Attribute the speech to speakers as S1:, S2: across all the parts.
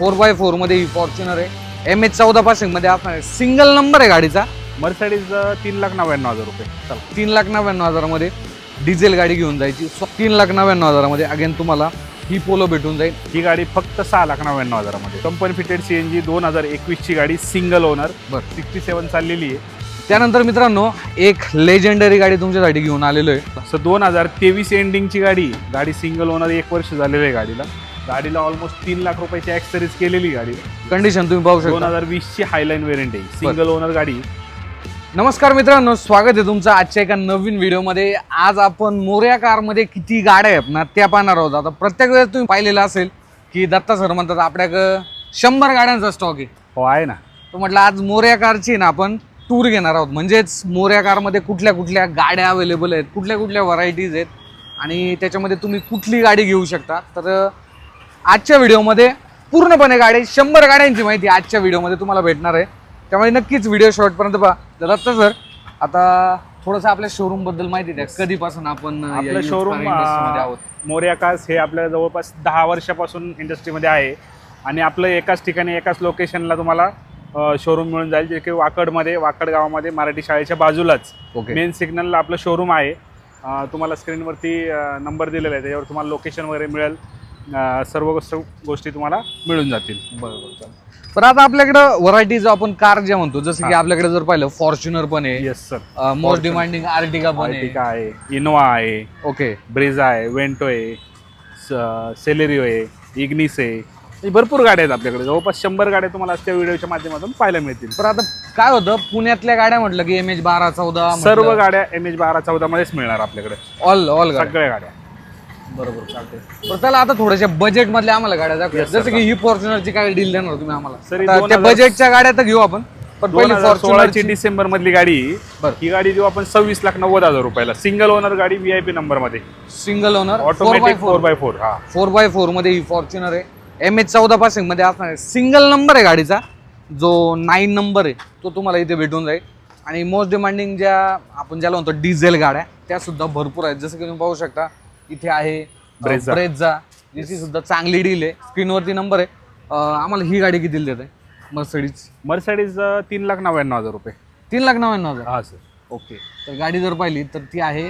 S1: Four by फोरमध्ये ही Fortuner आहे. एम एच चौदा पासिंगमध्ये असणार आहे सिंगल नंबर आहे गाडीचा.
S2: मर्सडीज तीन लाख नव्याण्णव हजार रुपये चला.
S1: तीन लाख नव्याण्णव हजारामध्ये डिझेल गाडी घेऊन जायची. सो तीन लाख नव्याण्णव हजारामध्ये अगेन तुम्हाला ही पोलो भेटून जाईल.
S2: ही गाडी फक्त सहा लाख नव्याण्णव हजारामध्ये. Company fitted C N G दोन हजार एकवीसची गाडी सिंगल ओनर
S1: बरं.
S2: सिक्स्टी सेवन चाललेली आहे.
S1: त्यानंतर मित्रांनो एक लेजेंडरी गाडी तुमच्यासाठी घेऊन आलेलो आहे.
S2: असं दोन हजार तेवीस एंडिंगची गाडी गाडी सिंगल ओनर एक वर्ष झालेलं आहे गाडीला. गाडीला ऑलमोस्ट तीन लाख रुपयाची ॲक्सरीज केलेली गाडी
S1: कंडिशन तुम्ही पाहू
S2: दोन
S1: शकता
S2: हजार वीसची हायलाईन वेरियंट आहे. सिंगल ओनर गाडी.
S1: नमस्कार मित्रांनो स्वागत आहे तुमचं आजच्या एका नवीन व्हिडिओमध्ये आज आपण मोर्या कारमध्ये किती गाड्या आहेत ना त्या पाहणार आहोत. आता प्रत्येक वेळेस तुम्ही पाहिलेलं असेल की दत्ता सर म्हणतात आपल्याकडं शंभर गाड्यांचा स्टॉक आहे.
S2: हो आहे ना.
S1: तर म्हटलं आज मोर्या कारची ना आपण टूर घेणार आहोत. म्हणजेच मोर्या कारमध्ये कुठल्या कुठल्या गाड्या अवेलेबल आहेत कुठल्या कुठल्या व्हरायटीज आहेत आणि त्याच्यामध्ये तुम्ही कुठली गाडी घेऊ शकता. तर आजच्या व्हिडिओमध्ये पूर्णपणे गाडी शंभर गाड्यांची माहिती आजच्या व्हिडिओमध्ये तुम्हाला भेटणार आहे. त्यामुळे नक्कीच व्हिडिओ शॉर्टपर्यंत पहा. तर दत्ता सर आता थोडंसं आपल्या शोरूमबद्दल माहिती द्या. कधीपासून आपण अं, या
S2: आपलं
S1: used car आहोत?
S2: मोर्या हे आपल्या जवळपास दहा वर्षापासून इंडस्ट्रीमध्ये आहे. आणि आपलं एकाच ठिकाणी एकाच लोकेशनला तुम्हाला शोरूम मिळून जाईल जे की वाकडमध्ये वाकड गावामध्ये मराठी शाळेच्या बाजूलाच.
S1: ओके
S2: मेन सिग्नलला आपलं शोरूम आहे. अं, तुम्हाला स्क्रीनवरती नंबर दिलेला आहे. त्याच्यावर तुम्हाला लोकेशन वगैरे मिळेल. सर्व गोष्ट गोष्टी तुम्हाला मिळून जातील.
S1: बरोबर चालेल. तर आता आपल्याकडं व्हरायटीज आपण कार जे म्हणतो जसं की. आपल्याकडे जर पाहिलं फॉर्च्युनर पण आहे.
S2: Yes sir
S1: most demanding Ertiga पण
S2: आर्टिका आहे इनोवा आहे
S1: ओके
S2: ब्रेझा आहे वेंटो आहे सेलेरिओ आहे इग्निस आहे. हे भरपूर गाड्या आहेत आपल्याकडे. जवळपास शंभर गाड्या तुम्हाला आजच्या व्हिडिओच्या माध्यमातून पाहायला मिळतील.
S1: तर आता काय होतं पुण्यातल्या गाड्या म्हटलं की एम एच बारा चौदा
S2: सर्व गाड्या एम एच बारा चौदा मध्येच मिळणार आपल्याकडे.
S1: ऑल ऑल
S2: सगळ्या गाड्या.
S1: बरोबर चालते तर त्याला आता थोड्याशा बजेट मधल्या आम्हाला गाड्या दाखवूया.
S2: Yes, sir.
S1: जसं की ही फॉर्च्युनरची काय डील देणार तुम्ही आम्हाला?
S2: Sir, ही
S1: आता
S2: दोन
S1: त्या बजेटच्या गाड्या तर घेऊ आपण पण
S2: दोन
S1: पहिली
S2: हजार सोळाची
S1: फॉर्च्युनरची
S2: डिसेंबर मधली गाडी
S1: बरं.
S2: ही गाडी देऊ आपण सव्वीस लाख नव्वद हजार रुपयाला. सिंगल ओनर गाडी व्हीआयपी नंबरमध्ये
S1: single owner four by
S2: automatic four
S1: four
S2: by four हा.
S1: फोर बाय फोरमध्ये ही फॉर्च्युनर आहे. एम एच चौदा पासिंगमध्ये असणार आहे. सिंगल नंबर आहे गाडीचा. जो नाईन नंबर आहे तो तुम्हाला इथे भेटून जाईल. आणि मोस्ट डिमांडिंग ज्या आपण ज्याला म्हणतो डिझेल गाड्या त्या सुद्धा भरपूर आहेत. जसं की तुम्ही पाहू शकता इथे आहे. ब्रेझा ज्याची सुद्धा चांगली डील आहे. स्क्रीनवरती नंबर आहे. अं, आम्हाला ही गाडी किती देत आहे मर्सडीज
S2: मर्सडीज तीन लाख नव्याण्णव हजार रुपये.
S1: तीन लाख नव्याण्णव हजार?
S2: हा सर
S1: ओके तर गाडी जर पाहिली तर ती आहे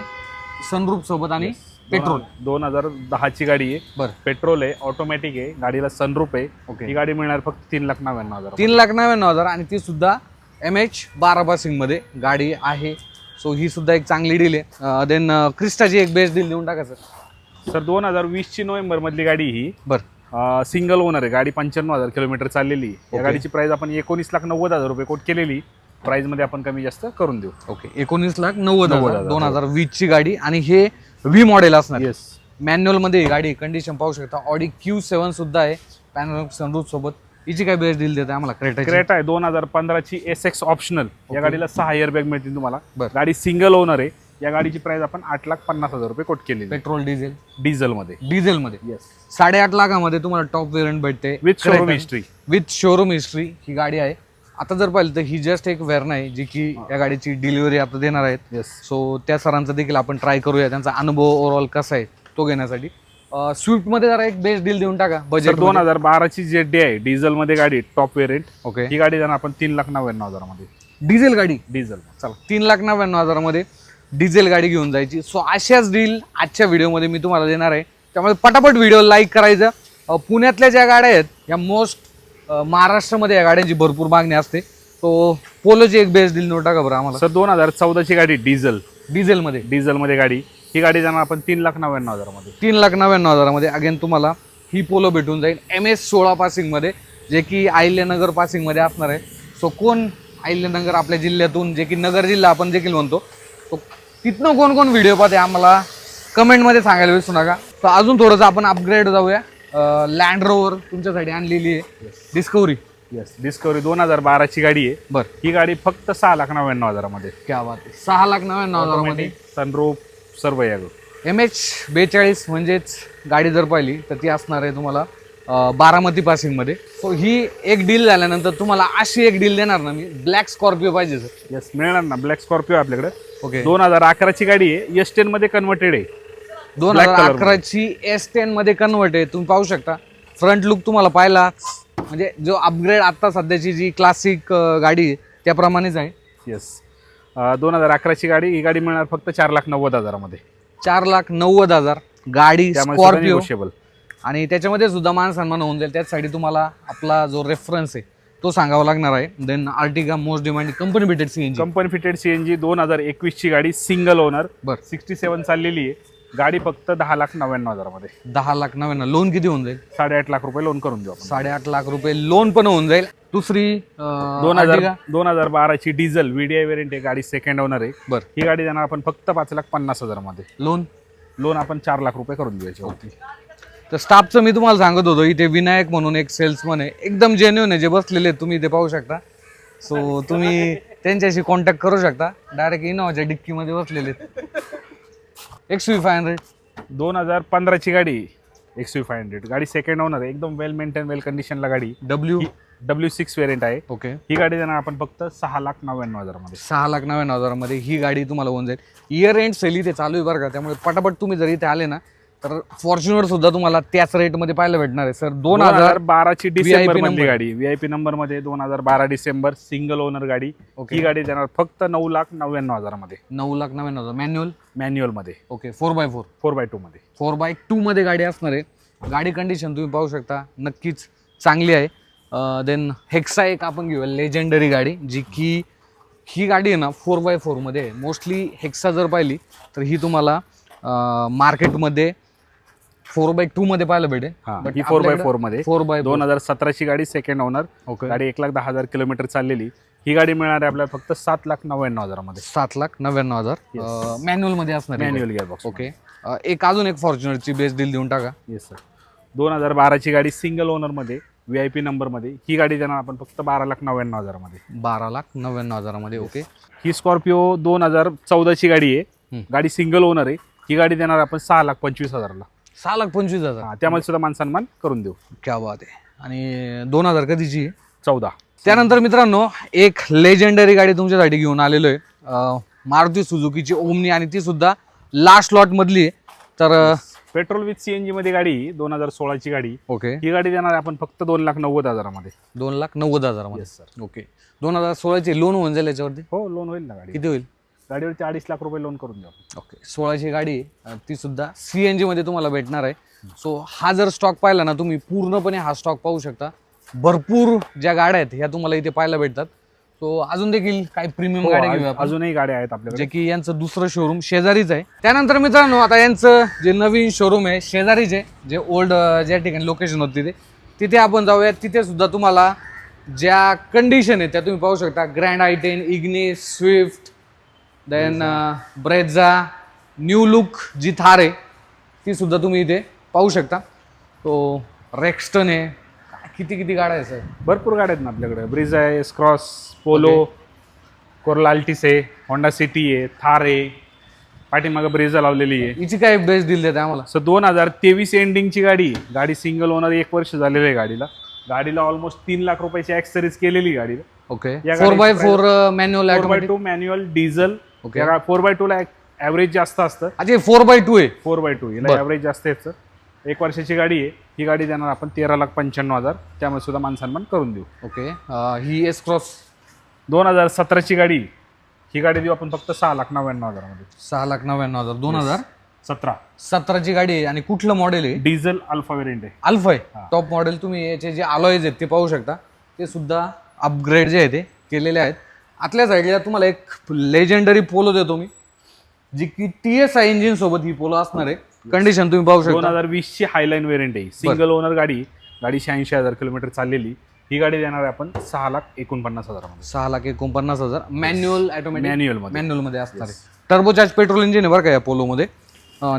S1: सनरूप सोबत आणि पेट्रोल
S2: दोन हजार दहाची गाडी आहे.
S1: बरं.
S2: पेट्रोल आहे ऑटोमॅटिक आहे. गाडीला सनरूप आहे.
S1: ओके
S2: ही गाडी मिळणार फक्त तीन लाख नव्याण्णव हजार
S1: तीन लाख नव्याण्णव हजार आणि ती सुद्धा एम एच बारा पासिंगमध्ये गाडी आहे. सो ही सुद्धा एक चांगली डील आहे. देन क्रिस्टाची एक बेस्ट डील देऊन टाका सर
S2: सर दोन हजार वीसची नोव्हेंबर मधली गाडी ही.
S1: बरं.
S2: सिंगल ओनर आहे. गाडी पंच्याण्णव हजार किलोमीटर चाललेली. आहे. या. गाडीची प्राइस आपण एकोणीस लाख नव्वद हजार रुपये कोट केलेली. प्राइसमध्ये आपण कमी जास्त करून देऊ.
S1: ओके एकोणीस लाख नव्वद हजार. दोन. हजार वीसची गाडी आणि हे व्ही मॉडेल असणार.
S2: येस
S1: मॅन्युअलमध्ये गाडी कंडिशन पाहू शकता. ऑडी क्यू सेवन सुद्धा आहे. पॅनोरमिक सनरूफ सोबत. हिची काय बेस्ट डील देते आम्हाला? क्रेटा
S2: क्रेटा आहे. दोन हजार पंधराची एस एक्स ऑप्शनल या गाडीला सहा इयर बॅग मिळतील तुम्हाला.
S1: बरं.
S2: गाडी सिंगल ओनर आहे. या गाडीची प्राइस आपण आठ लाख पन्नास हजार रुपये कोट केलेली
S1: पेट्रोल डिझेल
S2: डिझेल मध्ये
S1: डिझेल मध्ये
S2: येस
S1: साडेआठ लाखामध्ये तुम्हाला टॉप वेरियंट भेटते.
S2: With showroom. History
S1: with showroom history ही गाडी आहे. आता जर पाहिलं तर ही जस्ट एक वेर्न आहे जी की या गाडीची डिलिव्हरी आता देणार आहेत.
S2: येस
S1: सो त्या सरांचा देखील आपण ट्राय करूया. त्यांचा अनुभव ओव्हरऑल कसा आहे तो घेण्यासाठी. स्विफ्टमध्ये जरा एक बेस्ट डील देऊन टाका बजेट
S2: दोन हजार बाराची जेट डी आहे डिझेल मध्ये गाडी टॉप वेरियंट
S1: ओके.
S2: ही गाडी जाणार आपण तीन लाख नव्याण्णव हजारामध्ये.
S1: डिझेल गाडी?
S2: डिझेल
S1: चला. तीन लाख नव्याण्णव हजारामध्ये डिझेल गाडी घेऊन जायची. सो अशाच डील आजच्या व्हिडिओमध्ये मी तुम्हाला देणार आहे. त्यामुळे पटापट व्हिडिओ लाईक करायचं. पुण्यातल्या ज्या गाड्या आहेत या मोस्ट महाराष्ट्रामध्ये या गाड्यांची भरपूर मागणी असते. तो पोलोची एक बेस्ट डील नोट टाका बरं आम्हाला.
S2: सर दोन हजार चौदाची गाडी डिझेल
S1: डिझेलमध्ये
S2: डिझेलमध्ये गाडी. ही गाडी जाणार आपण तीन लाख नव्याण्णव हजारामध्ये.
S1: तीन लाख नव्याण्णव हजारामध्ये. अगेन तुम्हाला ही पोलो भेटून जाईल. एम एस सोळा पासिंगमध्ये जे की अहिल्यानगर पासिंगमध्ये असणार आहे. सो कोण अहिल्यानगर आपल्या जिल्ह्यातून जे की नगर जिल्हा आपण देखील म्हणतो तो तिथनं कोण कोण व्हिडिओ पाहते आम्हाला कमेंटमध्ये सांगायला विसरू नका. तर अजून थोडंसं आपण अपग्रेड जाऊया. लँड रोवर तुमच्यासाठी आणलेली आहे. डिस्कवरी
S2: येस डिस्कवरी दोन हजार बाराची गाडी आहे.
S1: बरं.
S2: ही गाडी फक्त सहा लाख नव्याण्णव हजारामध्ये.
S1: क्या बात आहे. सहा लाख नव्याण्णव हजारामध्ये.
S2: सनरूफ सर्व या
S1: एम एच बेचाळीस म्हणजेच गाडी जर पाहिली तर ती असणार आहे तुम्हाला बारामती पासिंगमध्ये सो ही एक डील झाल्यानंतर तुम्हाला अशी एक डील देणार ना मी ब्लॅक स्कॉर्पिओ पाहिजे सर
S2: येस मिळणार ना. ब्लॅक स्कॉर्पिओ आपल्याकडे.
S1: ओके
S2: दोन हजार अकराची गाडी आहे. एस टेन मध्ये कन्वर्टेड आहे.
S1: दोन
S2: black
S1: हजार
S2: color.
S1: अकराची एस टेन मध्ये कन्वर्ट आहे. तुम्ही पाहू शकता. फ्रंट लुक तुम्हाला पाहिला म्हणजे जो अपग्रेड आता सध्याची जी क्लासिक गाडी आहे त्याप्रमाणेच आहे.
S2: येस दोन हजार अकराची गाडी ही गाडी मिळणार फक्त चार लाख नव्वद हजारामध्ये.
S1: चार लाख नव्वद हजार गाडी
S2: त्यामुळे सुद्धा
S1: स्कॉर्पिओ.
S2: negotiable.
S1: आणि त्याच्यामध्ये सुद्धा मान सन्मान होऊन जाईल. त्याचसाठी तुम्हाला आपला जो रेफरन्स आहे तो सांगावा लागणार आहे. Then Ertiga most demanding company भेटेड C
S2: company fitted CNG दोन हजार एकवीसची गाडी सिंगल ओनर
S1: बर.
S2: सिक्स्टी सेवन चाललेली आहे. गाडी फक्त दहा लाख नव्याण्णव हजारामध्ये.
S1: दहा लाख नव्याण्णव. लोन किती होऊन जाईल?
S2: साडेआठ लाख रुपये लोन करून देऊ आपण.
S1: साडेआठ लाख रुपये लोन पण होऊन जाईल. दुसरी
S2: दोन हजार दोन हजार बाराची डिझेल व्हीडीआय वेरियंट आहे गाडी सेकंड ओनर आहे.
S1: बर.
S2: ही गाडी देणार आपण फक्त पाच लाख पन्नास हजारामध्ये.
S1: लोन?
S2: लोन आपण चार लाख रुपये करून देऊ याच्यावरती.
S1: तर स्टाफचं मी तुम्हाला सांगत होतो इथे विनायक म्हणून एक सेल्समन आहे. एकदम जेन्युन आहे जे बसलेले आहेत तुम्ही इथे पाहू शकता. सो तुम्ही त्यांच्याशी कॉन्टॅक्ट करू शकता. डायरेक्ट इनोवाच्या डिक्कीमध्ये बसलेले आहेत. एक्स व्ही फाय हंड्रेड
S2: दोन हजार पंधराची गाडी. एक्स फाय हंड्रेड गाडी सेकंड ओनर आहे. एकदम वेल मेंटेन वेल कंडिशनला गाडी.
S1: डब्ल्यू
S2: डब्ल्यू सिक्स वेरियंट आहे.
S1: ओके
S2: ही गाडी देणार आपण फक्त सहा लाख नव्याण्णव हजारामध्ये.
S1: सहा लाख नव्याण्णव हजारामध्ये ही गाडी तुम्हाला होऊन जाईल. इयर एंड सेल इथे चालू आहे बरं का. त्यामुळे पटापट तुम्ही जर इथे आले ना तर फॉर्च्युनर सुद्धा तुम्हाला त्याच रेटमध्ये पाहायला भेटणार आहे. सर दोन हजार
S2: बाराची डिसेंबर मधली. गाडी. व्हीआयपी नंबरमध्ये दोन हजार बारा डिसेंबर सिंगल ओनर गाडी. ही गाडी देणार फक्त नऊ लाख नव्याण्णव हजारामध्ये.
S1: नऊ लाख नव्याण्णव हजार. Manual
S2: मॅन्युअलमध्ये.
S1: Okay four by four
S2: four by two मध्ये.
S1: फोर बाय टूमध्ये गाडी असणार आहे. गाडी कंडिशन तुम्ही पाहू शकता. नक्कीच चांगली आहे. देन हेक्सा एक आपण घेऊया. लेजेंडरी गाडी जी की ही गाडी आहे ना फोर बाय फोरमध्ये आहे मोस्टली हेक्सा जर पाहिली तर ही तुम्हाला मार्केटमध्ये फोर बाय टूमध्ये पाहायला भेटेल
S2: हा
S1: But
S2: ही फोर बाय
S1: आपल्याकडं
S2: फोरमध्ये.
S1: फोर बाय
S2: दोन हजार सतराची गाडी सेकंड ओनर
S1: ओके
S2: गाडी एक लाख दहा हजार किलोमीटर चाललेली. ही गाडी मिळणार आहे आपल्याला फक्त सात लाख नव्याण्णव हजारामध्ये.
S1: सात लाख नव्याण्णव हजार. मॅन्युअलमध्ये असणार आहे
S2: मॅन्युअल गिअरबॉक्स
S1: ओके अं, एक अजून एक फॉर्च्युनरची बेस डील देऊन टाका.
S2: येस सर दोन हजार बाराची गाडी सिंगल ओनरमध्ये व्ही आय पी नंबरमध्ये ही गाडी देणार आपण फक्त बारा लाख नव्याण्णव हजारामध्ये.
S1: बारा लाख नव्याण्णव हजारामध्ये. ओके
S2: ही स्कॉर्पिओ दोन हजार चौदाची गाडी आहे.
S1: हम्म.
S2: गाडी सिंगल ओनर आहे. ही गाडी देणार आपण सहा लाख पंचवीस हजारला.
S1: सहा लाख पंचवीस हजार.
S2: हा, त्यामध्ये सुद्धा मान सन्मान करून देऊ.
S1: क्या बात आहे. आणि दोन हजार कधीची आहे
S2: चौदा.
S1: त्यानंतर मित्रांनो एक लेजेंडरी गाडी तुमच्यासाठी घेऊन आलेलो आहे. अं, मारुती सुझुकीची ओमनी आणि ती सुद्धा लास्ट लॉट मधली आहे. तर
S2: पेट्रोल विथ सीएनजी मध्ये गाडी दोन हजार सोळाची गाडी.
S1: ओके
S2: ही गाडी देणार आपण फक्त दोन लाख नव्वद हजारामध्ये.
S1: दोन लाख नव्वद हजारामध्ये.
S2: सर
S1: ओके दोन हजार सोळाची लोन होऊन जाईल याच्यावरती?
S2: हो लोन होईल ना गाडी.
S1: किती होईल?
S2: गाडीवरती अडीच लाख रुपये लोन करून देऊ.
S1: ओके सोळाची गाडी आहे, ती सुद्धा सी एन जीमध्ये तुम्हाला भेटणार आहे. सो हा जर स्टॉक पाहिला ना तुम्ही पूर्णपणे हा स्टॉक पाहू शकता. भरपूर ज्या गाड्या आहेत ह्या तुम्हाला इथे पाहायला भेटतात. सो अजून देखील काही प्रीमियम
S2: हो,
S1: गाड्या घेऊया आपण.
S2: अजूनही गाड्या आहेत आपल्याकडे.
S1: जे की यांचं दुसरं शोरूम शेजारीच आहे. त्यानंतर मित्रांनो आता यांचं जे नवीन शोरूम आहे शेजारीच आहे जे ओल्ड ज्या ठिकाणी लोकेशन होती तिथे तिथे आपण जाऊया तिथे सुद्धा तुम्हाला ज्या कंडिशन आहे त्या तुम्ही पाहू शकता. Grand I ten Ignis Swift then Brezza new look जी थार आहे ती सुद्धा तुम्ही इथे पाहू शकता. तो रेक्स्टन आहे. किती किती गाड्या आहे सर
S2: भरपूर गाड्या आहेत ना आपल्याकडे. ब्रिज आहे स्क्रॉस पोलो कोरला अल्टिस आहे होंडा सिटी आहे थार आहे. पाठीमागं ब्रिजा लावलेली आहे.
S1: हिची काय बेस्ट डील देते आम्हाला?
S2: सो दोन हजार तेवीस एंडिंगची गाडी गाडी सिंगल ओनर एक वर्ष झालेलं आहे गाडीला. गाडीला ऑलमोस्ट तीन लाख रुपयाची ॲक्सरीज केलेली आहे गाडीला.
S1: ओके
S2: या
S1: फोर बाय
S2: गाडीची
S1: four manual
S2: four by two manual diesel
S1: Okay.
S2: Four by टूला average जास्त असतं.
S1: अच्छा फोर बाय टू आहे.
S2: फोर बाय टू याला
S1: बरं.
S2: ॲव्हरेज जास्त याचं एक वर्षाची गाडी आहे. ही गाडी देणार आपण तेरा लाख पंच्याण्णव हजार. त्यामुळे सुद्धा मान सन्मान करून देऊ.
S1: ओके ही एस क्रॉस
S2: दोन हजार सतराची गाडी ही गाडी देऊ आपण फक्त सहा लाख नव्याण्णव हजारामध्ये.
S1: सहा लाख नव्याण्णव हजार. दोन हजार?
S2: सतरा.
S1: सतराची गाडी आहे. आणि कुठलं मॉडेल आहे?
S2: डिझेल अल्फा वेरियंट आहे.
S1: अल्फा आहे. टॉप मॉडेल तुम्ही याचे जे अलॉयज आहेत ते पाहू शकता. ते सुद्धा अपग्रेड जे आहे ते केलेले आहेत. आतल्या साईडला तुम्हाला एक लेजेंडरी पोलो देतो मी जी की टी एस आय इंजिन सोबत ही पोलो असणार आहे. कंडिशन तुम्ही पाहू
S2: दोन
S1: शकता
S2: हजार वीसची हायलाईन वेरियंट आहे. सिंगल ओनर गाडी गाडी शहाऐंशी हजार किलोमीटर चाललेली. ही गाडी देणार आहे आपण सहा लाख एकोणपन्नास हजारामध्ये.
S1: सहा लाख एकोणपन्नास हजार. Manual automatic मॅन्युअलमध्ये. मॅन्युअलमध्ये असणार आहे. टर्बोचार्ज पेट्रोल इंजिन आहे बरं का या पोलोमध्ये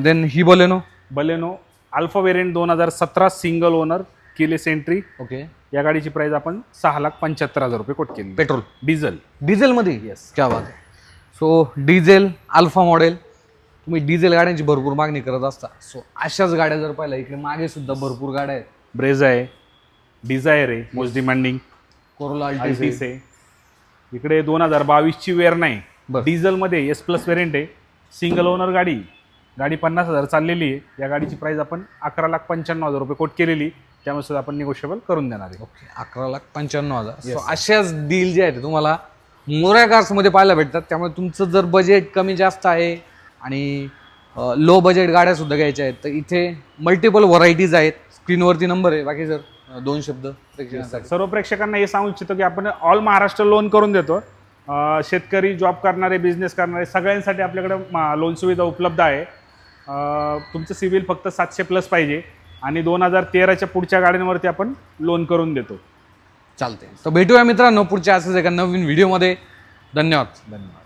S1: देन ही बोलेनो
S2: बलेनो अल्फा वेरियंट दोन हजार सतरा सिंगल ओनर केले सेंट्री
S1: ओके
S2: या गाडीची प्राइस आपण सहा लाख पंच्याहत्तर हजार रुपये कोट केली.
S1: पेट्रोल.
S2: डिझेल.
S1: डिझेलमध्ये?
S2: Yes.
S1: क्या बात आहे. सो डिझेल अल्फा मॉडेल तुम्ही डिझेल गाड्यांची भरपूर मागणी करत असता. सो अशाच गाड्या जर पाहिल्या इकडे मागे सुद्धा भरपूर गाड्या आहेत.
S2: ब्रेझ आहे डिझायर आहे मोस्ट डिमांडिंग
S1: कोरोला
S2: अल्टिस आहे. इकडे दोन हजार बावीसची वेअर नाही.
S1: बरं.
S2: डिझेलमध्ये एस प्लस वेरियंट आहे. सिंगल ओनर गाडी. गाडी पन्नास हजार चाललेली आहे. या गाडीची प्राइस आपण अकरा लाख पंच्याण्णव हजार रुपये कोट केलेली. त्यामुळे सुद्धा आपण निगोशिएबल करून देणार आहे.
S1: ओके अकरा लाख पंच्याण्णव हजार. अशाच डील जे आहेत तुम्हाला मोऱ्या कार्समध्ये पाहायला भेटतात. त्यामुळे तुमचं जर बजेट कमी जास्त आहे आणि लो बजेट गाड्या सुद्धा घ्यायच्या आहेत तर इथे मल्टिपल व्हरायटीज आहेत. स्क्रीनवरती नंबर आहे. बाकी जर अं, दोन शब्द प्रेक्षकांसाठी.
S2: सर्व प्रेक्षकांना हे सांगू इच्छितो की आपण ऑल महाराष्ट्र लोन करून देतो. शेतकरी जॉब करणारे बिझनेस करणारे सगळ्यांसाठी आपल्याकडे लोन सुविधा उपलब्ध आहे. तुमचं सिबिल फक्त सातशे प्लस पाहिजे. आणि दोन हजार तेराच्या पुढच्या गाड्यांवरती आपण लोन करून देतो.
S1: चालते तर भेटूया मित्रांनो पुढच्या असंच एका नवीन व्हिडिओमध्ये धन्यवाद.
S2: धन्यवाद.